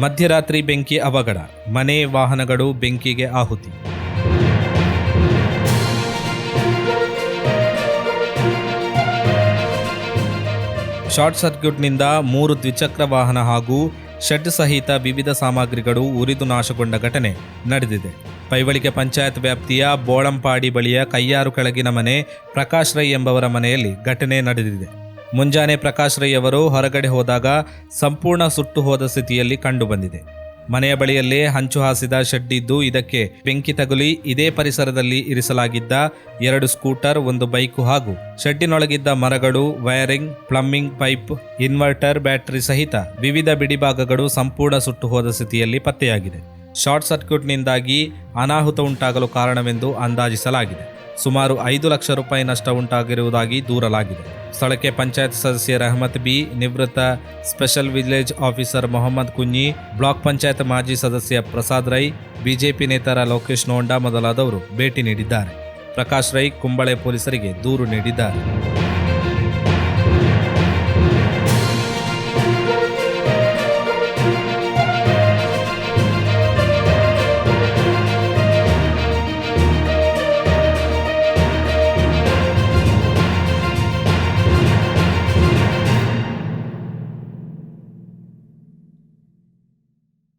ಮಧ್ಯರಾತ್ರಿ ಬೆಂಕಿ ಅವಘಡ. ಮನೆ ವಾಹನಗಳು ಬೆಂಕಿಗೆ ಆಹುತಿ. ಶಾರ್ಟ್ ಸರ್ಕ್ಯೂಟ್ನಿಂದ ಮೂರು ದ್ವಿಚಕ್ರ ವಾಹನ ಹಾಗೂ ಶೆಡ್ ಸಹಿತ ವಿವಿಧ ಸಾಮಗ್ರಿಗಳು ಉರಿದು ನಾಶಗೊಂಡ ಘಟನೆ ನಡೆದಿದೆ. ಪೈವಳಿಕೆ ಪಂಚಾಯತ್ ವ್ಯಾಪ್ತಿಯ ಬೋಳಂಪಾಡಿ ಬಳಿಯ ಕೈಯಾರು ಕೆಳಗಿನ ಮನೆ ಪ್ರಕಾಶ್ ರೈ ಎಂಬವರ ಮನೆಯಲ್ಲಿ ಘಟನೆ ನಡೆದಿದೆ. ಮುಂಜಾನೆ ಪ್ರಕಾಶ್ ರೈ ಅವರು ಹೊರಗಡೆ ಹೋದಾಗ ಸಂಪೂರ್ಣ ಸುಟ್ಟು ಹೋದ ಸ್ಥಿತಿಯಲ್ಲಿ ಕಂಡುಬಂದಿದೆ. ಮನೆಯ ಬಳಿಯಲ್ಲೇ ಹಂಚು ಹಾಸಿದ ಶೆಡ್ ಇದ್ದು ಇದಕ್ಕೆ ಬೆಂಕಿ ತಗುಲಿ ಇದೇ ಪರಿಸರದಲ್ಲಿ ಇರಿಸಲಾಗಿದ್ದ ಎರಡು ಸ್ಕೂಟರ್, ಒಂದು ಬೈಕು ಹಾಗೂ ಶೆಡ್ಡಿನೊಳಗಿದ್ದ ಮರಗಳು, wiring plumbing pipe, inverter, battery ಸಹಿತ ವಿವಿಧ ಬಿಡಿಭಾಗಗಳು ಸಂಪೂರ್ಣ ಸುಟ್ಟು ಹೋದ ಸ್ಥಿತಿಯಲ್ಲಿ ಪತ್ತೆಯಾಗಿದೆ. ಶಾರ್ಟ್ ಸರ್ಕ್ಯೂಟ್ನಿಂದಾಗಿ ಅನಾಹುತ ಉಂಟಾಗಲು ಕಾರಣವೆಂದು ಅಂದಾಜಿಸಲಾಗಿದೆ. ಸುಮಾರು ಐದು ಲಕ್ಷ ರೂಪಾಯಿ ನಷ್ಟ ಉಂಟಾಗಿರುವುದಾಗಿ ದೂರಲಾಗಿದೆ. ಸ್ಥಳಕ್ಕೆ ಪಂಚಾಯತ್ ಸದಸ್ಯ ರಹಮತ್ ಬಿ, ನಿವೃತ್ತ special village officer Mohammed Kunji block panchayat ಮಾಜಿ ಸದಸ್ಯ ಪ್ರಸಾದ್ ರೈ, ಬಿಜೆಪಿ ನೇತಾರ ಲೋಕೇಶ್ ನೋಂಡಾ ಮೊದಲಾದವರು ಭೇಟಿ ನೀಡಿದ್ದಾರೆ. ಪ್ರಕಾಶ್ ರೈ, ಕುಂಬಳೆ ಪೊಲೀಸರಿಗೆ ದೂರು ನೀಡಿದ್ದಾರೆ.